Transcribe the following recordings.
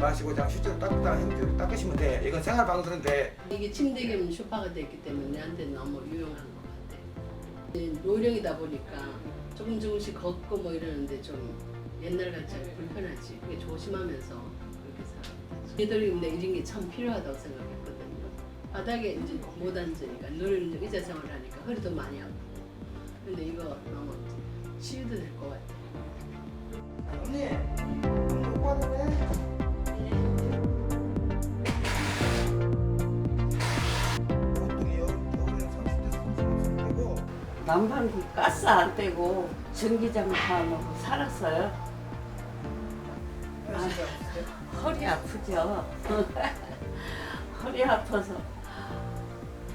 마시고 그냥 실제로 닦다 행주로 닦으시면 돼. 이건 생활 방송인데 이게 침대 겸 소파가 됐기 때문에 내한테 너무 유용한 것 같아. 이제 노령이다 보니까 조금 조금씩 걷고 뭐 이러는데 좀 옛날 같지 않게 불편하지. 그게 조심하면서 그렇게 살아. 얘들이 근데 이런 게 참 필요하다고 생각했거든요. 바닥에 이제 못 앉으니까 늘 의자 생활을 하니까 허리도 많이 아프고. 근데 이거 너무 치유도 될 것 같아. 언니 난방비 가스 안 떼고 전기장판으로 살았어요. 허리 아프죠. 허리 아파서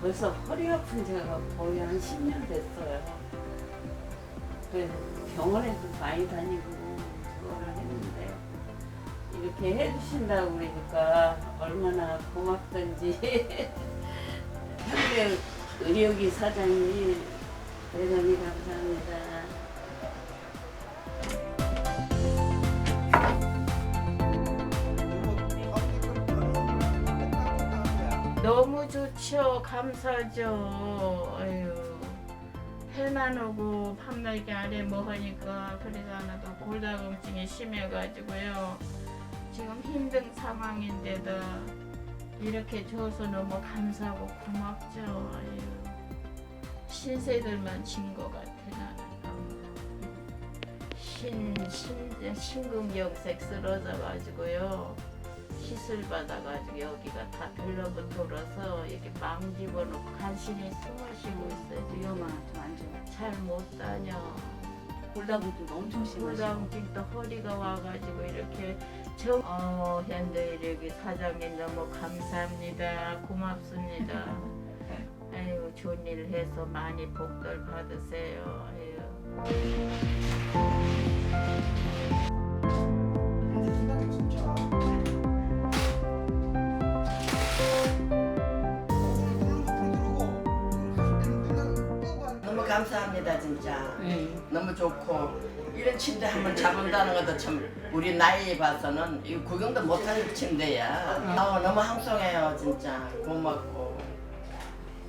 벌써 허리 아픈 지가 거의 한 10년 됐어요. 그래서 병원에도 많이 다니고 그거를 했는데 이렇게 해주신다고 그러니까 얼마나 고맙던지 현대 의료기 사장님 대단히 감사합니다. 너무 좋죠. 감사죠. 아유. 해만 오고 밤낮이 아래 뭐 하니까 그래서 하나도 골다공증이 심해가지고요. 지금 힘든 상황인데도 이렇게 줘서 너무 감사하고 고맙죠. 아유. 신세들만 진 것 같아 나는. 신, 신, 신근경색 쓰러져 가지고요. 시술 받아가지고 여기가 다 들러붙어서 이렇게 망 집어넣고 간신히 숨을 쉬고 있어요. 위험한 좀안 좋아. 잘못 다녀. 골다공증 엄청 심하시고. 골다공증 또 허리가 와가지고 이렇게 저 어, 현대의료기 사장님 너무 감사합니다. 고맙습니다. 좋은 일 해서 많이 복들 받으세요. 너무 감사합니다 진짜. 너무 좋고. 이런 침대 한번 잡은다는 것도 참 우리 나이 봐서는 이 구경도 못할 침대야. 아, 너무 항송해요 진짜. 고맙고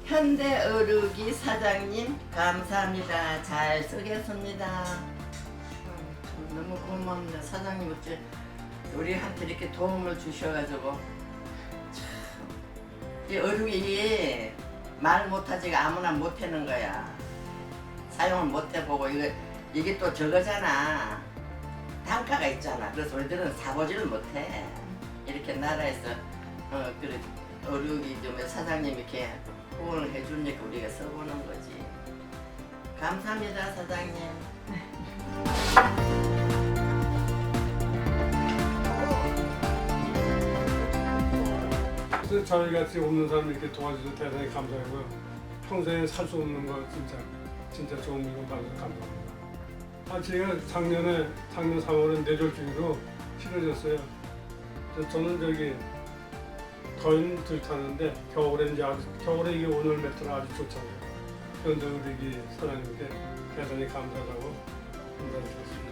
현대 어르기 사장님 감사합니다 잘 쓰겠습니다 음, 너무 고맙네 사장님 어째 우리한테 이렇게 도움을 주셔가지고 이 어르기 말 못하지가 아무나 못하는 거야. 사용을 못 해보고 이거 이게 또 저거잖아. 단가가 있잖아. 그래서 우리들은 사보지를 못해. 이렇게 나라에서 어 그래 어르기 좀 사장님 이렇게 후원을 해주니까 우리가 써보는 거지. 감사합니다 사장님. 그래서 저희 같이 없는 사람 이렇게 도와주셔서 대단히 감사하고요. 평생에 살 수 없는 거 진짜 진짜 좋은 물건 받아서 감사합니다. 아 제가 작년에 작년 3월에 뇌졸중으로. 그래서 저는 저기 더위는 덜 타는데 겨울에 이제 아주, 겨울에 이게 오늘 매트는 아주 좋잖아요. 그런데 우리 이 사장님께 대단히 감사하다고 인사드리겠습니다.